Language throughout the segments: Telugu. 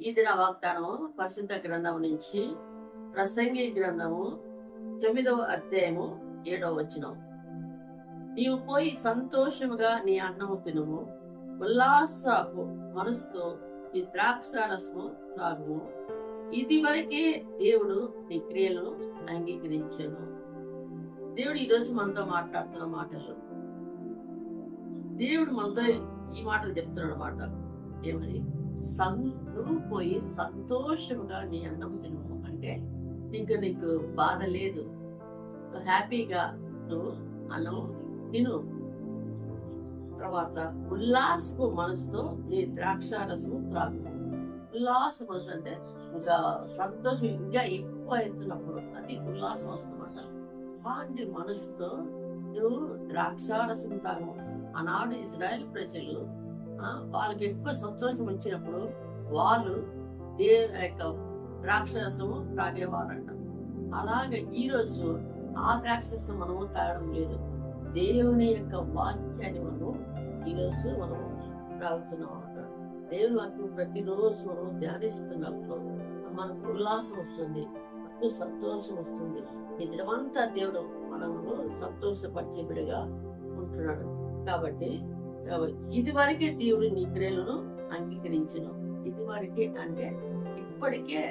ఈ దిన వాగ్దానం పరిశుద్ధ గ్రంథం నుంచి ప్రసంగి గ్రంథము తొమ్మిదవ అధ్యాయము ఏడవ వచనం. నీవు పోయి సంతోషముగా నీ అన్నము తినుము. ఉల్లాసపు మనసుతో నీ ద్రాక్షారసము త్రాగుము. ఇది వరకే దేవుడు నీ క్రియలను అంగీకరించాను. దేవుడు ఈరోజు మనతో మాట్లాడుతున్న మాటలు. దేవుడు మనతో ఈ మాటలు చెప్తున్నాడు మాట ఏమని? సం నువ్వు పోయి సంతోషంగా నీ అన్నం తిను అంటే ఇంకా నీకు బాధ లేదు. హ్యాపీగా నువ్వు అన్నం తిను. తర్వాత ఉల్లాసపు మనసుతో నీ ద్రాక్షారసము త్రాగు. ఉల్లాస మనసు అంటే ఇంకా సంతోషం ఇంకా ఎక్కువ అవుతున్నప్పుడు అది ఉల్లాసం వస్తుందన్నమాట. అలాంటి మనసుతో నువ్వు ద్రాక్షారసం తాగు. ఆనాడు ఇజ్రాయెల్ ప్రజలు వాళ్ళకి ఎక్కువ సంతోషం వచ్చినప్పుడు వాళ్ళు దేవు యొక్క రాక్షసము తాగేవారంట. అలాగే ఈరోజు ఆ రాక్షసం మనము తాగడం లేదు. దేవుని యొక్క వాక్యాన్ని మనము ఈరోజు మనము తాగుతున్నాం అన్నమాట దేవుని వాక్యం ప్రతిరోజు మనం ధ్యానిస్తున్నప్పుడు మనకు ఉల్లాసం వస్తుంది మనకు సంతోషం వస్తుంది. నిద్రమంతా దేవుడు మనము సంతోషపరిచే బిడిగా ఉంటున్నాడు. కాబట్టి కాబట్టి ఇది వరకే దేవుడు నీ క్రియలను అంగీకరించను. ఇది వరకే అంటే ఇప్పటికే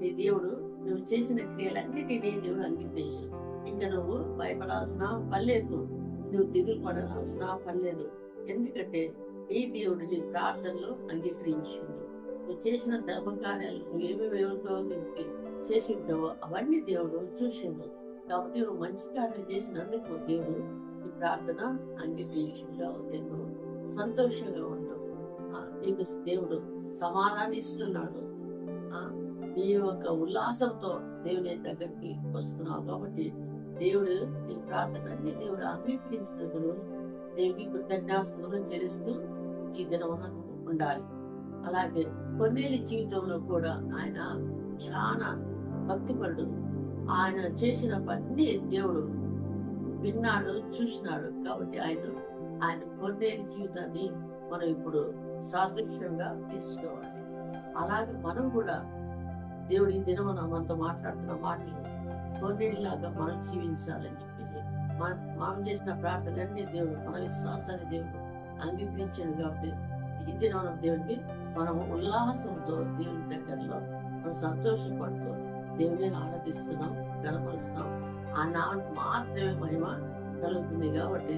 నీ దేవుడు నువ్వు చేసిన క్రియలన్నిటినీ దేవుడు అంగీకరించను. ఇంకా నువ్వు భయపడాల్సిన పర్లేదు నువ్వు దిగులు పడాల్సిన పర్లేదు ఎందుకంటే ఈ దేవుడు నీ ప్రార్థనలు అంగీకరించిండు నువ్వు చేసిన ధర్మ కార్యాలు నువ్వు ఏమేమి ఎవరితో చేసి ఉంటావో అవన్నీ దేవుడు చూసిండు. కాబట్టి నువ్వు మంచి కార్యం చేసినందుకు దేవుడు ఈ ప్రార్థన అంగీకరించిందో. నేను సంతోషంగా ఉండు నీకు దేవుడు సమాధానం ఇస్తున్నాడు. ఆ, నీ యొక్క ఉల్లాసంతో దేవుని దగ్గరికి వస్తున్నావు కాబట్టి దేవుడు నీ ప్రార్థన అన్ని దేవుడు అంగీకరించినప్పుడు దేవునికి కృతజ్ఞాస్తులను చెల్లిస్తూ ఈ దినమున ఉండాలి. అలాగే కొన్నేళ్ళ జీవితంలో కూడా ఆయన చాలా భక్తిపరుడు. ఆయన చేసిన పని దేవుడు విన్నాడు చూసినాడు కాబట్టి ఆయన ఆయన కొన్నేళ్ళ జీవితాన్ని మనం ఇప్పుడు సాదృశ్యంగా తీసుకోవాలి. అలాగే మనం కూడా దేవుడి ఈ దినమున మనతో మాట్లాడుతున్న మాటలు కొన్నేళ్ళలాగా మనం జీవించాలని చెప్పేసి మన మనం చేసిన ప్రార్థనలన్నీ దేవుడు మన విశ్వాసాన్ని దేవుడు అంగీకరించాడు కాబట్టి ఈ దినం దేవుడికి మనం ఉల్లాసంతో దేవుని దగ్గరలో మనం సంతోషపడుతూ దేవుని ఆరాధిస్తున్నాం గణపరుస్తున్నాం ఆ నామకు మాత్రమే మహిమ కలుగుతుంది కాబట్టి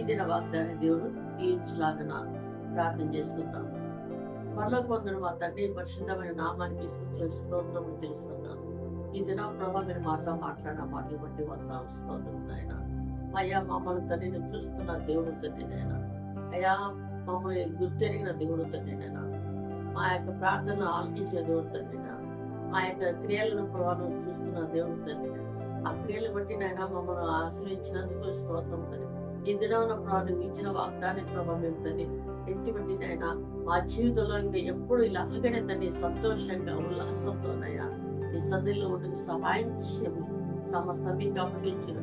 ఈ దిన వాగ్దాన్ని దేవుడు తీర్చులాగన ప్రార్థన చేసుకుంటాం మరలో కొందరు మా తండ్రి పరిశుద్ధమైన నామానికి స్తుతులు, స్తోత్రములు తెలుస్తున్నాను ఈ దిన ప్రభా మీరు మాతో మాట్లాడిన మాటలు బట్టి వందనాలు స్తోత్రం నాయన. అయ్యా మమ్మల్ని తండ్రిని చూస్తున్న దేవుడు తండ్రి నాయన. అయ్యా మమ్మల్ని గుర్తెరిగిన దేవుడు తండ్రి నాయన. మా యొక్క ప్రార్థన ఆలకించిన దేవుడు తండ్రి మా యొక్క క్రియలను ప్రభావం చూస్తున్న దేవుడు తండ్రి ఆ క్రియలు బట్టి నాయన మమ్మల్ని ఆశ్రయించినందుకు స్తోత్రం తండ్రి ఈ దినం ప్రభావం ఇచ్చిన వాగ్దాన్ని ప్రభావం తండ్రి ఎత్తి బట్టి నాయన మా జీవితంలో ఇంకా ఎప్పుడు ఇలాగనే తండ్రి సంతోషంగా ఉల్లాసంతోనైనా నీ సందిలో ఉండి సహాయం చేయము సమస్త మీకు అప్పగించిన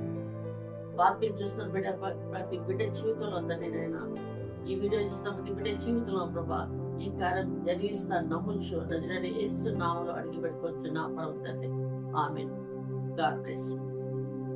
వాక్యం చూస్తున్న బిడ్డ ప్రతి బిడ్డ జీవితంలో తండ్రి నాయన ఈ వీడియో చూస్తున్న ప్రతి బిడ్డ జీవితంలో ప్రభా ఈ కార్యం జరిగిస్తాను నమ్మొచ్చు నజరని వేస్తు అడిగి పెట్టుకోవచ్చు నా పరం ఆమెను. God bless.